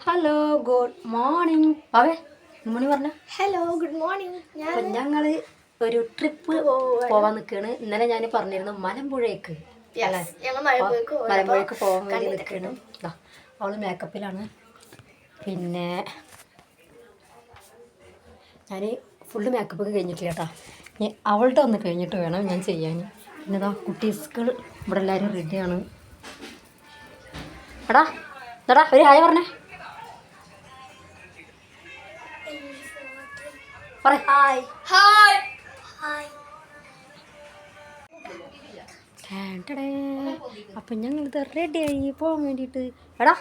Hello good morning അവേ good morning പറഞ്ഞ. Hello good morning ഞാൻ ഞങ്ങൾ ഒരു ട്രിപ്പ് പോവാൻ നിൽക്കുകയാണ് ഇന്നലെ ഞാൻ പറഞ്ഞിരുന്നു മലമ്പുഴയ്ക്ക് മലമ്പുഴക്ക് മലമ്പുഴയ്ക്ക് പോകാൻ വേണ്ടി നിൽക്കുകയാണ് ദാ, അവൾ മേക്കപ്പിലാണ് പിന്നെ ഞാൻ ഫുള്ള് മേക്കപ്പ് ഒക്കെ കഴിഞ്ഞിട്ടില്ല കേട്ടോ ഇനി അവളുടെ ഒന്ന് കഴിഞ്ഞിട്ട് വേണം ഞാൻ ചെയ്യാൻ പിന്നെ ഇതാ കുട്ടീസുകൾ ഇവിടെ എല്ലാവരും റെഡിയാണ് എടാ എടാ ഒരു ഹായ് പറഞ്ഞേ. ഹായ് ഹായ് ഹായ് ടാൻടടേ. ഞങ്ങൾ റെഡി റെഡിയായി പോകാൻ വേണ്ടിയിട്ട്. എടാ.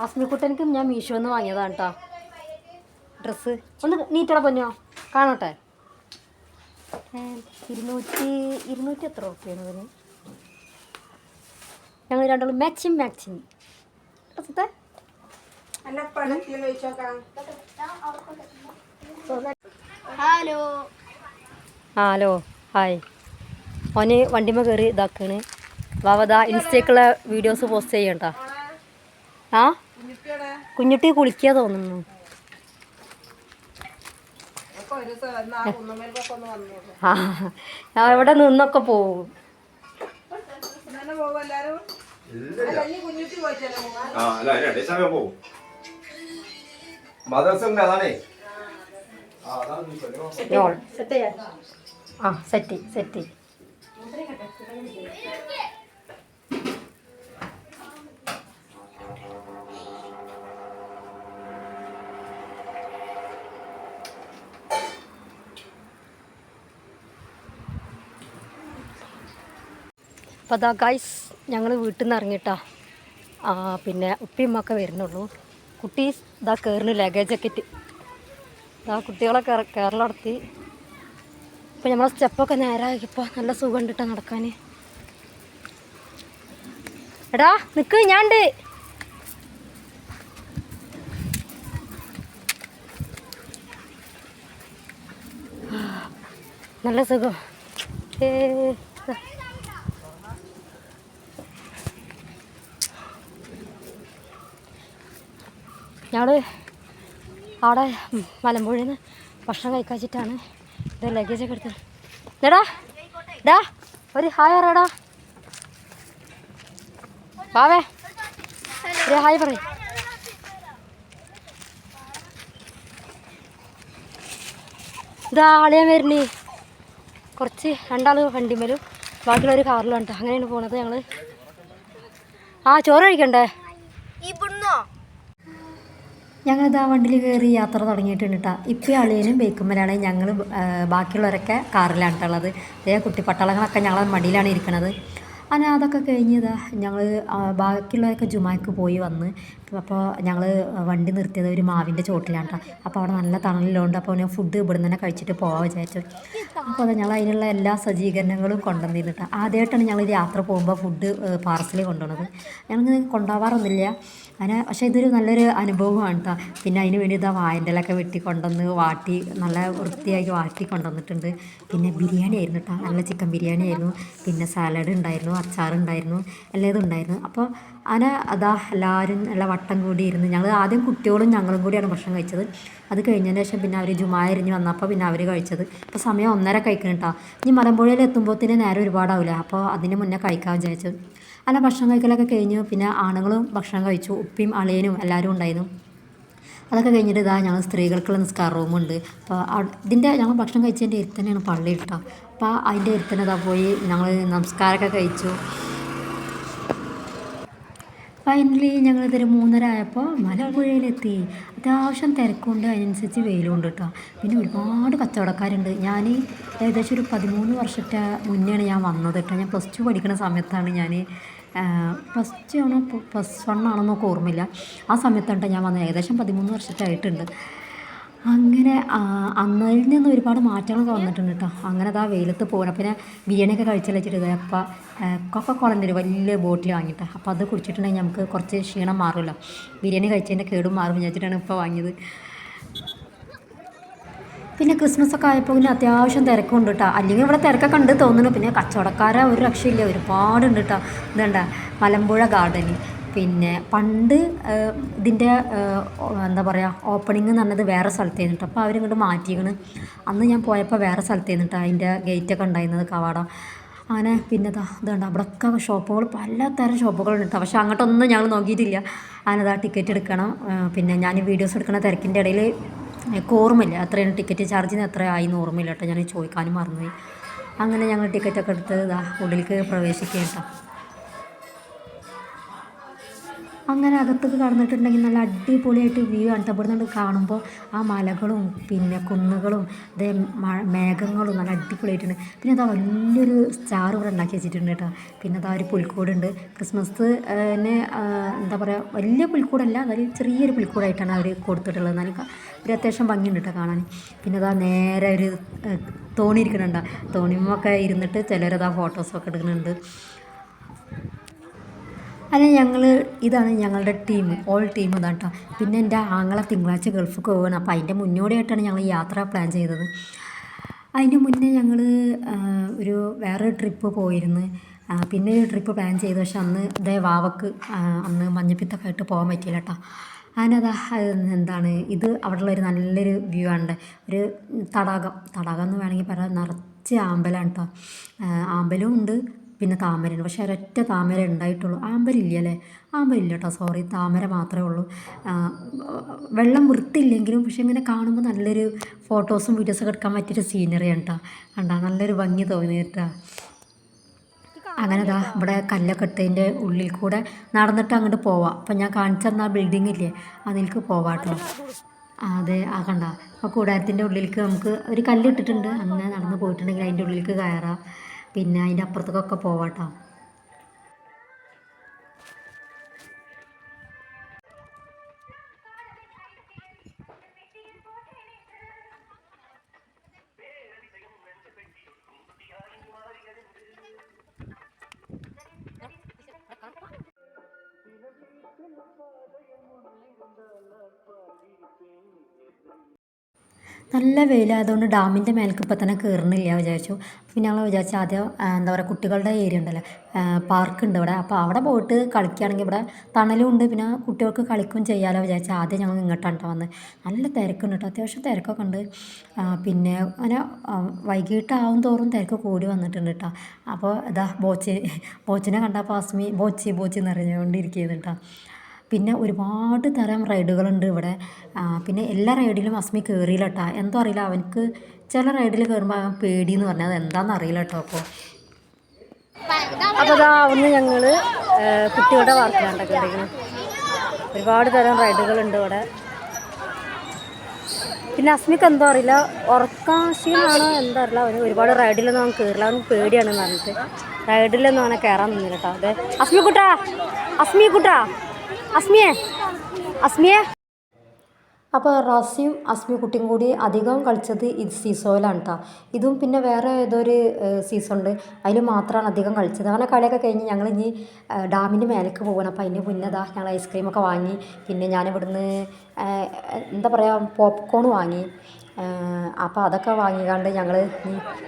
അസ്മിക്കുട്ടനക്കും ഞാൻ ഞാൻ മീഷോന്ന് വാങ്ങിയതാണ് കേട്ടോ ഡ്രസ്സ്. ഒന്ന് നീറ്റട പൊന്നോ. കാണട്ടെ. ഇരുന്നൂറ്റി ഇരുന്നൂറ്റി എത്ര റുപ്യാണ് അതിന് ഞങ്ങൾ രണ്ടാളും മാച്ചിങ് മാച്ചിങ് ഡ്രസ്സത്തെ ഹലോ ഹലോ ഹായ് ഓന് വണ്ടിമ കയറി ഇതാക്കാണ്. വാവതാ ഇൻസ്റ്റയ്ക്കുള്ള വീഡിയോസ് പോസ്റ്റ് ചെയ്യണ്ട? ആ? കുഞ്ഞുട്ടി കുളിക്കുക തോന്നുന്നു. ആ എവിടെ നിന്നൊക്കെ പോകും ആ അല്ല മദർസ ഉണ്ട് അതാണേ. പറഞ്ഞത്. ആ സെറ്റ് സെറ്റ് അതാ ഗൈസ് ഞങ്ങൾ വീട്ടിൽ നിന്ന് ഇറങ്ങിയിട്ടാ പിന്നെ ഉപ്പിയമ്മൊക്കെ വരുന്നുള്ളൂ. കുട്ടി ഇതാ കയറുന്നു ലഗേജൊക്കെ ഇട്ട്. ഇതാ കുട്ടികളെ കയറ കയറലടത്തി ഇപ്പം നമ്മളെ സ്റ്റെപ്പൊക്കെ നേരാക്കിപ്പോൾ നല്ല സുഖം കിട്ടാ നടക്കാൻ എടാ നിൽക്ക് ഞാണ്ട് നല്ല സുഖം. ഏ ഞങ്ങൾ അവിടെ മലമ്പുഴയിൽ നിന്ന് ഭക്ഷണം കഴിക്കാച്ചിട്ടാണ് ഇത് ലഗേജൊക്കെ എടുത്തത് എടാ ഡാ ഒരു ഹായ് പറയടാ. വാവേ ഒരു ഹായ് പറ ഇതാ ആളിയാൻ വരുന്നേ. കുറച്ച് രണ്ടാൾ വണ്ടിമേലും ബാക്കിയുള്ളവർ കാറിലും കേട്ടോ അങ്ങനെയാണ് പോണത് ഞങ്ങൾ ആ ചോറ് കഴിക്കണ്ടേ? ഞങ്ങളിത് ആ വണ്ടിയിൽ കയറി യാത്ര തുടങ്ങിയിട്ടുണ്ട് കേട്ടോ ഇപ്പം അളിയനും ബേക്കുമ്മലാണ് ഞങ്ങൾ ബാക്കിയുള്ളവരൊക്കെ കാറിലാണ് ഉള്ളത്. അതേ കുട്ടിപ്പട്ടാളങ്ങളൊക്കെ ഞങ്ങളെ മടിയിലാണ് ഇരിക്കുന്നത് അങ്ങനെ അതൊക്കെ കഴിഞ്ഞതാ. ഞങ്ങൾ ബാക്കിയുള്ളവരൊക്കെ ജുമാക്ക് പോയി വന്ന്. അപ്പോൾ ഞങ്ങൾ വണ്ടി നിർത്തിയത് ഒരു മാവിന്റെ ചോട്ടിലാണ് കേട്ടോ അപ്പോൾ അവിടെ നല്ല തണലിലുണ്ട് അപ്പോൾ ഞാൻ ഫുഡ് ഇവിടുന്ന് തന്നെ കഴിച്ചിട്ട് പോകാൻ വിചാരിച്ചു. അപ്പോൾ ഞങ്ങൾ അതിനുള്ള എല്ലാ സജ്ജീകരണങ്ങളും കൊണ്ടുവന്നിരുന്നു കേട്ടോ ആദ്യമായിട്ടാണ് ഞങ്ങൾ യാത്ര പോകുമ്പോൾ ഫുഡ് പാർസൽ കൊണ്ടുപോകുന്നത് ഞങ്ങൾ കൊണ്ടുപോകാറൊന്നുമില്ല അങ്ങനെ പക്ഷേ ഇതൊരു നല്ലൊരു അനുഭവമാണ് കേട്ടോ പിന്നെ അതിന് വേണ്ടി ഇതാ വായന്റെലൊക്കെ വെട്ടി കൊണ്ടുവന്ന് വാട്ടി നല്ല വൃത്തിയാക്കി വാട്ടി കൊണ്ടുവന്നിട്ടുണ്ട്. പിന്നെ ബിരിയാണി ആയിരുന്നു കേട്ടോ നല്ല ചിക്കൻ ബിരിയാണി ആയിരുന്നു പിന്നെ സാലഡ് ഉണ്ടായിരുന്നു. അച്ചാറുണ്ടായിരുന്നു എല്ലാം ഇതുണ്ടായിരുന്നു. അപ്പോൾ അങ്ങനെ അതാ എല്ലാവരും നല്ല വട്ടം കൂടി ഇരുന്ന് ഞങ്ങൾ ആദ്യം കുട്ടികളും ഞങ്ങളും കൂടിയാണ് ഭക്ഷണം കഴിച്ചത്. അത് കഴിഞ്ഞതിന് ശേഷം പിന്നെ അവർ ജുമായ എറിഞ്ഞ് വന്നപ്പോൾ പിന്നെ അവർ കഴിച്ചത്. അപ്പോൾ സമയം ഒന്നര കഴിക്കണം കേട്ടോ. ഇനി മലമ്പുഴയിൽ എത്തുമ്പോഴത്തേന് നേരം ഒരുപാടാവില്ല. അപ്പോൾ അതിന് മുന്നേ കഴിക്കാൻ വിചാരിച്ചു. അല്ല ഭക്ഷണം കഴിക്കലൊക്കെ കഴിഞ്ഞു. പിന്നെ ആണുങ്ങളും ഭക്ഷണം കഴിച്ചു. ഉപ്പിയും അളിയനും എല്ലാവരും ഉണ്ടായിരുന്നു. അതൊക്കെ കഴിഞ്ഞിട്ട് ഇതാ ഞങ്ങൾ സ്ത്രീകൾക്കുള്ള നിസ്കാർ റൂമുണ്ട്. അപ്പോൾ ഇതിന്റെ ഞങ്ങൾ ഭക്ഷണം കഴിച്ചതിന്റെ ഇരുത്തന്നെയാണ് തന്നെയാണ് പള്ളി കേട്ടോ. അപ്പോൾ അതിന്റെ അടുത്ത് തന്നെ ഇതാ പോയി. ഞങ്ങൾ നമസ്കാരമൊക്കെ കഴിച്ചു. ഫൈനലി ഞങ്ങൾ ഇതൊരു മൂന്നര ആയപ്പോൾ മലമ്പുഴയിലെത്തി. അത്യാവശ്യം തിരക്കുണ്ട് അതിനനുസരിച്ച് വെയിലുണ്ട് കേട്ടോ പിന്നെ ഒരുപാട് കച്ചവടക്കാരുണ്ട്. ഞാൻ ഏകദേശം ഒരു പതിമൂന്ന് വർഷത്തെ മുന്നെയാണ് ഞാൻ വന്നത് കേട്ടോ ഞാൻ പ്ലസ് ടു പഠിക്കുന്ന സമയത്താണ് ഞാൻ പ്ലസ് ടു ആണോ പ്ലസ് വൺ ആണോ എന്നൊക്കെ ഓർമ്മയില്ല. ആ സമയത്താണ് ഞാൻ വന്നത്. ഏകദേശം പതിമൂന്ന് വർഷത്തെ ആയിട്ടുണ്ട്. അങ്ങനെ അന്നതിൽ നിന്ന് ഒരുപാട് മാറ്റങ്ങളൊക്കെ വന്നിട്ടുണ്ട് കേട്ടോ അങ്ങനെ അതാ വെയിലത്ത് പോകണം പിന്നെ ബിരിയാണിയൊക്കെ കഴിച്ചാൽ വെച്ചിട്ട് അപ്പം കൊക്ക കുളം ഒരു വലിയ ബോട്ടിൽ വാങ്ങിയിട്ട്. അപ്പോൾ അത് കുടിച്ചിട്ടുണ്ടെങ്കിൽ നമുക്ക് കുറച്ച് ക്ഷീണം മാറുമല്ലോ. ബിരിയാണി കഴിച്ചതിന്റെ കേടും മാറും വിചാരിച്ചിട്ടാണ് ഇപ്പോൾ വാങ്ങിയത്. പിന്നെ ക്രിസ്മസ് ഒക്കെ ആയപ്പോൾ പിന്നെ അത്യാവശ്യം തിരക്കുണ്ട് കേട്ടോ അല്ലെങ്കിൽ ഇവിടെ തിരക്കൊക്കെ ഉണ്ട് തോന്നുന്നു. പിന്നെ കച്ചവടക്കാരെ ഒരു രക്ഷയില്ല. ഒരുപാടുണ്ട് കേട്ടോ ഇതുണ്ട? മലമ്പുഴ ഗാർഡന് പിന്നെ പണ്ട് ഇതിന്റെ എന്താ പറയുക ഓപ്പണിംഗ് എന്ന് പറഞ്ഞത് വേറെ സ്ഥലത്ത് നിന്നിട്ട് അപ്പോൾ അവരിങ്ങോട്ട് മാറ്റിയേക്കണ് അന്ന് ഞാൻ പോയപ്പോൾ വേറെ സ്ഥലത്ത് നിന്നിട്ട് അതിന്റെ ഗേറ്റൊക്കെ ഉണ്ടായിരുന്നത് കവാടം. അങ്ങനെ പിന്നെ ഇതാ ഇതുണ്ട്. അവിടെയൊക്കെ ഷോപ്പുകൾ പലതരം ഷോപ്പുകളുണ്ട് കേട്ടോ പക്ഷേ അങ്ങോട്ടൊന്നും ഞങ്ങൾ നോക്കിയിട്ടില്ല. അങ്ങനെ ഇതാ ടിക്കറ്റ് എടുക്കണം. പിന്നെ ഞാൻ വീഡിയോസ് എടുക്കുന്ന തിരക്കിന്റെ ഇടയിൽ ഓർമ്മയില്ല. അത്രയാണ് ടിക്കറ്റ് ചാർജിന് എത്ര ആയി എന്ന് ഓർമ്മയില്ല കേട്ടോ ഞാൻ ചോദിക്കാനും മറന്നുപോയി. അങ്ങനെ ഞങ്ങൾ ടിക്കറ്റൊക്കെ എടുത്ത് ഇതാ ഉള്ളിലേക്ക് പ്രവേശിക്കുക കേട്ടോ അങ്ങനെ അകത്തേക്ക് കടന്നിട്ടുണ്ടെങ്കിൽ നല്ല അടിപൊളിയായിട്ട് വ്യൂ ആണ്. ഇവിടുന്ന് കാണുമ്പോൾ ആ മലകളും പിന്നെ കുന്നുകളും അതേ മേഘങ്ങളും നല്ല അടിപൊളിയായിട്ടുണ്ട്. പിന്നെ അതാ വലിയൊരു സ്റ്റാർ ഇവിടെ ഉണ്ടാക്കി വെച്ചിട്ടുണ്ട് കേട്ടോ. പിന്നെ അതാ ഒരു പുൽക്കൂടുണ്ട്. ക്രിസ്മസ് എന്താ പറയുക വലിയ പുൽക്കൂടല്ല അതായത് ചെറിയൊരു പുൽക്കൂടായിട്ടാണ് അവർ കൊടുത്തിട്ടുള്ളത്. ക- ഒരു അത്യാവശ്യം ഭംഗിയുണ്ട് കേട്ടോ കാണാൻ. പിന്നെ അതാ നേരെ ഒരു തോണി ഇരിക്കുന്നുണ്ടോ തോണിമൊക്കെ ഇരുന്നിട്ട് ചിലരതാ ഫോട്ടോസൊക്കെ എടുക്കുന്നുണ്ട്. അല്ല ഞങ്ങൾ ഇതാണ് ഞങ്ങളുടെ ടീം ഓൾ ടീം ഇതാണ് കേട്ടോ പിന്നെ എന്റെ ആങ്ങളെ തിങ്കളാഴ്ച ഗൾഫിൽ പോവുകയാണ് അപ്പോൾ അതിന്റെ മുന്നോടിയായിട്ടാണ് ഞങ്ങൾ യാത്ര പ്ലാൻ ചെയ്തത്. അതിന് മുന്നേ ഞങ്ങൾ ഒരു വേറെ ട്രിപ്പ് പോയിരുന്നു. പിന്നെ ഒരു ട്രിപ്പ് പ്ലാൻ ചെയ്തു. പക്ഷെ അന്ന് ഇതേ വാവക്ക് അന്ന് മഞ്ഞപ്പിത്തൊക്കെ ആയിട്ട് പോകാൻ പറ്റിയില്ല കേട്ടോ അതിനതാ എന്താണ് ഇത് അവിടെയുള്ള ഒരു നല്ലൊരു വ്യൂ ആണ് ഒരു തടാകം. തടാകം എന്ന് വേണമെങ്കിൽ പറയാം. നിറച്ച് ആമ്പലാണ് കേട്ടോ ആമ്പലും ഉണ്ട്. പിന്നെ താമരയാണ് പക്ഷേ ഒരൊറ്റ താമര ഉണ്ടായിട്ടുള്ളൂ. ആമ്പരില്ല അല്ലേ ആമ്പരില്ല കേട്ടോ സോറി താമര മാത്രമേ ഉള്ളൂ. വെള്ളം വൃത്തിയില്ലെങ്കിലും പക്ഷേ ഇങ്ങനെ കാണുമ്പോൾ നല്ലൊരു ഫോട്ടോസും വീഡിയോസൊക്കെ എടുക്കാൻ പറ്റിയൊരു സീനറിയാണ് കേട്ടോ കണ്ടാ നല്ലൊരു ഭംഗി തോന്നി അങ്ങനെ ദാ ഇവിടെ കല്ലക്കെട്ടതിന്റെ ഉള്ളിൽ കൂടെ നടന്നിട്ട് അങ്ങോട്ട് പോവാം. അപ്പം ഞാൻ കാണിച്ചു തന്ന ബിൽഡിംഗ് ഇല്ലേ അതിലേക്ക് പോവാം കേട്ടോ അതെ ആ കണ്ട. അപ്പോൾ കൂടാരത്തിന്റെ ഉള്ളിലേക്ക് നമുക്ക് ഒരു കല്ലിട്ടിട്ടുണ്ട് അങ്ങനെ നടന്ന് പോയിട്ടുണ്ടെങ്കിൽ അതിന്റെ ഉള്ളിലേക്ക് കയറാം. പിന്നെ അതിന്റെ അപ്പുറത്തേക്കൊക്കെ പോവാട്ടോ. നല്ല വെയിലായതുകൊണ്ട് ഡാമിന്റെ മേലേക്ക് ഇപ്പം തന്നെ കയറുന്നില്ല വിചാരിച്ചു. പിന്നെ ഞങ്ങൾ വിചാരിച്ചു ആദ്യം എന്താ പറയുക കുട്ടികളുടെ ഏരിയ ഉണ്ടല്ലോ പാർക്ക് ഉണ്ട് ഇവിടെ. അപ്പോൾ അവിടെ പോയിട്ട് കളിക്കുകയാണെങ്കിൽ ഇവിടെ തണലും ഉണ്ട്. പിന്നെ കുട്ടികൾക്ക് കളിക്കും ചെയ്യാമല്ലോ വിചാരിച്ചു. ആദ്യം ഞങ്ങൾ ഇങ്ങോട്ടാണ് കേട്ടോ വന്നത്. നല്ല തിരക്കുണ്ട് കേട്ടോ. അത്യാവശ്യം തിരക്കൊക്കെ ഉണ്ട്. പിന്നെ അങ്ങനെ വൈകിട്ടാവും തോറും തിരക്ക് കൂടി വന്നിട്ടുണ്ട് കേട്ടോ. അപ്പോൾ ഇതാ ബോച്ച് ബോച്ചിനെ കണ്ടപ്പോൾ അസ്മി ബോച്ചി ബോച്ചി എന്ന് കേട്ടോ. പിന്നെ ഒരുപാട് തരം റൈഡുകളുണ്ട് ഇവിടെ. പിന്നെ എല്ലാ റൈഡിലും അസ്മി കയറിയില്ല കേട്ടോ എന്തോ അറിയില്ല അവനക്ക് ചില റൈഡിൽ കയറുമ്പോൾ അവൻ എന്ന് പറഞ്ഞാൽ അത് എന്താണെന്ന് അറിയില്ല കേട്ടോ അപ്പോൾ അപ്പോൾ അതാ ഒന്ന് ഞങ്ങൾ കുട്ടികളുടെ വാർത്തയാണ് കയറിയത് ഒരുപാട് തരം റൈഡുകളുണ്ട് ഇവിടെ. പിന്നെ അസ്മിക്ക് എന്തോ അറിയില്ല. ഉറക്കാശീലാണോ എന്താ അറിയില്ല. അവന് ഒരുപാട് റൈഡിലൊന്നും അവൻ കയറില്ല അവന് പേടിയാണെന്ന് പറഞ്ഞിട്ട്. റൈഡിലൊന്നും അവനെ കയറാൻ നിന്നില്ല കേട്ടോ അതെ. അസ്മി കുട്ടാ അസ്മി കുട്ടാ അസ്മിയെ. അസ്മിയെ. അപ്പോൾ റസിയും അസ്മി കുട്ടിയും കൂടി അധികം കളിച്ചത് ഇത് സീസോയിലാണ് കേട്ടോ ഇതും പിന്നെ വേറെ ഏതൊരു സീസൺ ഉണ്ട് അതിൽ മാത്രമാണ് അധികം കളിച്ചത്. അങ്ങനെ കളിയൊക്കെ കഴിഞ്ഞ് ഞങ്ങൾ ഇനി ഡാമിന്റെ മേലേക്ക് പോകണം അപ്പോൾ അതിന്റെ മുന്നതാ ഞങ്ങൾ ഐസ്ക്രീമൊക്കെ വാങ്ങി. പിന്നെ ഞാനിവിടുന്ന് ആ, എന്താ പറയുക പോപ്കോൺ വാങ്ങി. അപ്പോൾ അതൊക്കെ വാങ്ങിക്കാണ്ട് ഞങ്ങൾ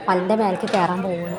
മലിന്റെ മേലേക്ക് കയറാൻ പോകുന്നു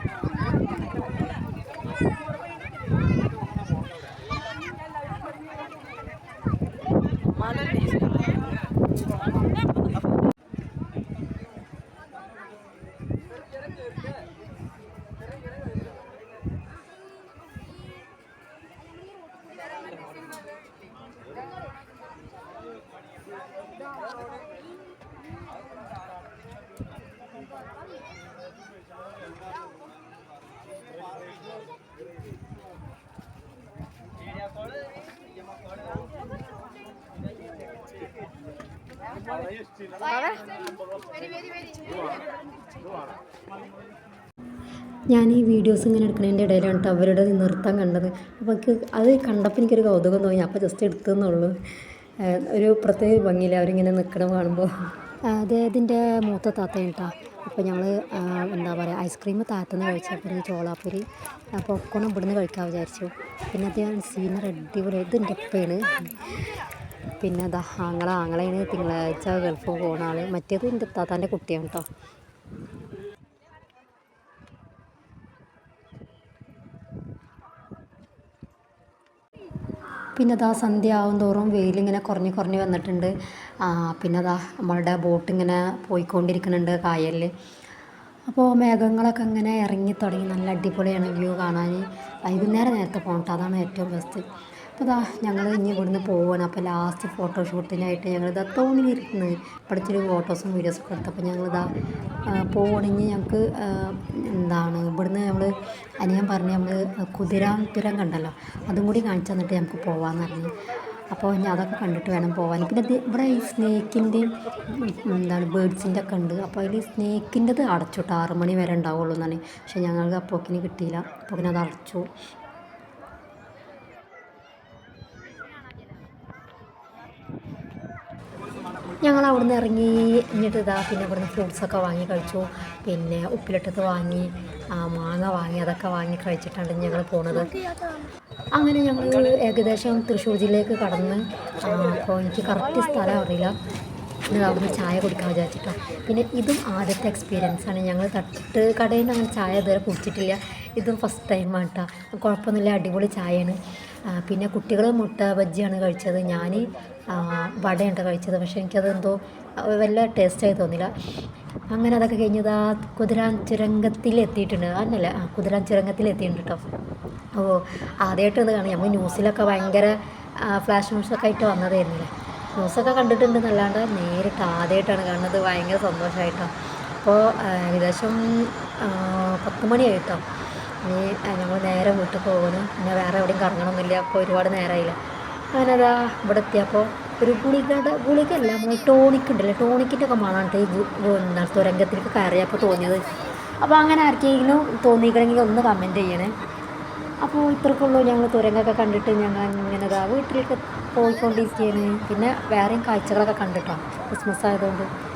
ഞാൻ ഈ വീഡിയോസ് ഇങ്ങനെ എടുക്കുന്നതിന്റെ ഇടയിലാണ് കേട്ടോ അവരുടെ നൃത്തം കണ്ടത്. അപ്പോൾ എനിക്ക് അത് കണ്ടപ്പോൾ എനിക്കൊരു കൗതുകം തോന്നി. അപ്പോൾ ജസ്റ്റ് എടുത്തെന്നുള്ളൂ ഏഹ് ഒരു പ്രത്യേക ഭംഗിയില്ല അവരിങ്ങനെ നിൽക്കണം കാണുമ്പോൾ അദ്ദേഹത്തിന്റെ മൂത്ത താത്തയാണ് കേട്ടോ അപ്പോൾ ഞങ്ങൾ എന്താ പറയുക ഐസ്ക്രീം താത്തുനിന്ന് കഴിച്ചാൽ പിന്നെ ചോളാപ്പൂരി പോപ്കോൺ ഇവിടുന്ന് കഴിക്കാൻ വിചാരിച്ചു. പിന്നെ അദ്ദേഹം സീനർ അടിപൊളി. ഇത് എന്റെ ഉപ്പയാണ്. പിന്നെ അതാ ആങ്ങളെ ആങ്ങളെയാണ് തിങ്കളാഴ്ച ഗൾഫ് പോകുന്ന ആൾ മറ്റേത് എന്റെ താത്താന്റെ കുട്ടിയാണ് കേട്ടോ പിന്നെ അതാ സന്ധ്യ ആവും തോറും വെയിലിങ്ങനെ കുറഞ്ഞ് കുറഞ്ഞ് വന്നിട്ടുണ്ട്. പിന്നെ അതാ നമ്മളുടെ ബോട്ട് ഇങ്ങനെ പോയിക്കൊണ്ടിരിക്കുന്നുണ്ട് കായലിൽ അപ്പോൾ മേഘങ്ങളൊക്കെ ഇങ്ങനെ ഇറങ്ങി തുടങ്ങി. നല്ല അടിപൊളിയാണ് വ്യൂ കാണാൻ വൈകുന്നേരം നേരത്തെ പോകട്ടെ അതാണ് ഏറ്റവും ബെസ്റ്റ് അപ്പോൾ ഇതാ ഞങ്ങൾ ഇനി ഇവിടുന്ന് പോവാണ്. അപ്പോൾ ലാസ്റ്റ് ഫോട്ടോ ഷൂട്ടിനായിട്ട് ഞങ്ങൾ ഇതാ തോന്നിയിരിക്കുന്നു പഠിച്ചൊരു ഫോട്ടോസും വീഡിയോസൊക്കെ എടുത്തപ്പോൾ ഞങ്ങളിതാ പോവുകയാണെങ്കിൽ ഞങ്ങൾക്ക് എന്താണ് ഇവിടുന്ന് നമ്മൾ അനിയൻ പറഞ്ഞ് നമ്മൾ കുതിരാൻതുരം കണ്ടല്ലോ? അതും കൂടി കാണിച്ചു തന്നിട്ട് നമുക്ക് പോകാമെന്ന് പറഞ്ഞു. അപ്പോൾ ഞാൻ അതൊക്കെ കണ്ടിട്ട് വേണം പോകാൻ പിന്നെ ഇവിടെ ഈ സ്നേക്കിന്റെയും എന്താണ് ബേഡ്സിന്റെ ഒക്കെ ഉണ്ട്. അപ്പോൾ അതിൽ സ്നേക്കിന്റെത് അടച്ചുട്ടോ ആറ് മണി വരെ ഉണ്ടാവുള്ളൂ എന്നാണ് പക്ഷേ ഞങ്ങൾക്ക് അപ്പോക്കിന് കിട്ടിയില്ല. അപ്പോക്കിന് അത് അടച്ചു. ഞങ്ങൾ അവിടുന്ന് ഇറങ്ങി എന്നിട്ട് ഇതാ പിന്നെ ഇവിടുന്ന് ഫ്രൂട്ട്സൊക്കെ വാങ്ങി കഴിച്ചു. പിന്നെ ഉപ്പിലിട്ടത് വാങ്ങി മാങ്ങ വാങ്ങി അതൊക്കെ വാങ്ങി കഴിച്ചിട്ടാണ് ഞങ്ങൾ പോണത്. അങ്ങനെ ഞങ്ങൾ ഏകദേശം തൃശ്ശൂർ ജില്ലയിലേക്ക് കടന്ന് അപ്പോൾ എനിക്ക് കറക്റ്റ് സ്ഥലം അറിയില്ല. പിന്നെ അവിടുന്ന് ചായ കുടിക്കാൻ വിചാരിച്ചിട്ടോ. പിന്നെ ഇതും ആദ്യത്തെ എക്സ്പീരിയൻസ് ആണ്. ഞങ്ങൾ തട്ട് കടയിൽ നിന്ന് അങ്ങനെ ചായ ഇതുവരെ കുടിച്ചിട്ടില്ല. ഇതും ഫസ്റ്റ് ടൈമാണ് കേട്ടോ കുഴപ്പമൊന്നുമില്ല അടിപൊളി ചായയാണ്. പിന്നെ കുട്ടികൾ മുട്ട ബജ്ജിയാണ് കഴിച്ചത്. ഞാൻ വടയുണ്ട് കഴിച്ചത്. പക്ഷെ എനിക്കത് എന്തോ വല്ല ടേസ്റ്റായി തോന്നില്ല. അങ്ങനെ അതൊക്കെ കഴിഞ്ഞത് ആ കുതിരാൻ ചുരങ്കത്തിൽ എത്തിയിട്ടുണ്ട് അതല്ല ആ കുതിരാൻ ചുരങ്കത്തിൽ എത്തിയിട്ടുണ്ട് കേട്ടോ ഓ ആദ്യമായിട്ട് ഇത് കാണാം. നമ്മൾ ന്യൂസിലൊക്കെ ഭയങ്കര ഫ്ലാഷ് ന്യൂസൊക്കെ ആയിട്ട് വന്നതായിരുന്നില്ലേ? ന്യൂസൊക്കെ കണ്ടിട്ടുണ്ട് എന്നല്ലാണ്ട് നേരിട്ട് ആദ്യമായിട്ടാണ് കാണുന്നത്. ഭയങ്കര സന്തോഷമായിട്ടോ അപ്പോൾ ഏകദേശം പത്ത് മണിയായിട്ടോ. ഇനി ഞങ്ങൾ നേരെ വീട്ടിൽ പോകണം പിന്നെ വേറെ എവിടെയും കറങ്ങണമെന്നില്ല അപ്പോൾ ഒരുപാട് നേരമായില്ല അങ്ങനെതാ ഇവിടെ എത്തിയപ്പോൾ ഒരു ഗുളികയുടെ ഗുളികയല്ല നമ്മൾ ടോണിക് ഉണ്ടല്ലോ. ടോണിക്കിന്റെ ഒക്കെ ഗു- തുരങ്കത്തിലേക്ക് കയറിയപ്പോൾ തോന്നിയത്. അപ്പോൾ അങ്ങനെ ആർക്കെങ്കിലും തോന്നിക്കണമെങ്കിൽ ഒന്ന് കമന്റ് ചെയ്യണേ. അപ്പോൾ ഇത്രക്കുള്ളൂ ഞങ്ങൾ തുരങ്കമൊക്കെ കണ്ടിട്ട് ഞങ്ങൾ ഇങ്ങനെ വീട്ടിലേക്ക് പോയിക്കൊണ്ടിരിക്കുകയാണ്. പിന്നെ വേറെയും കാഴ്ചകളൊക്കെ കണ്ടിട്ടോ. ക്രിസ്മസ് ആയതുകൊണ്ട്.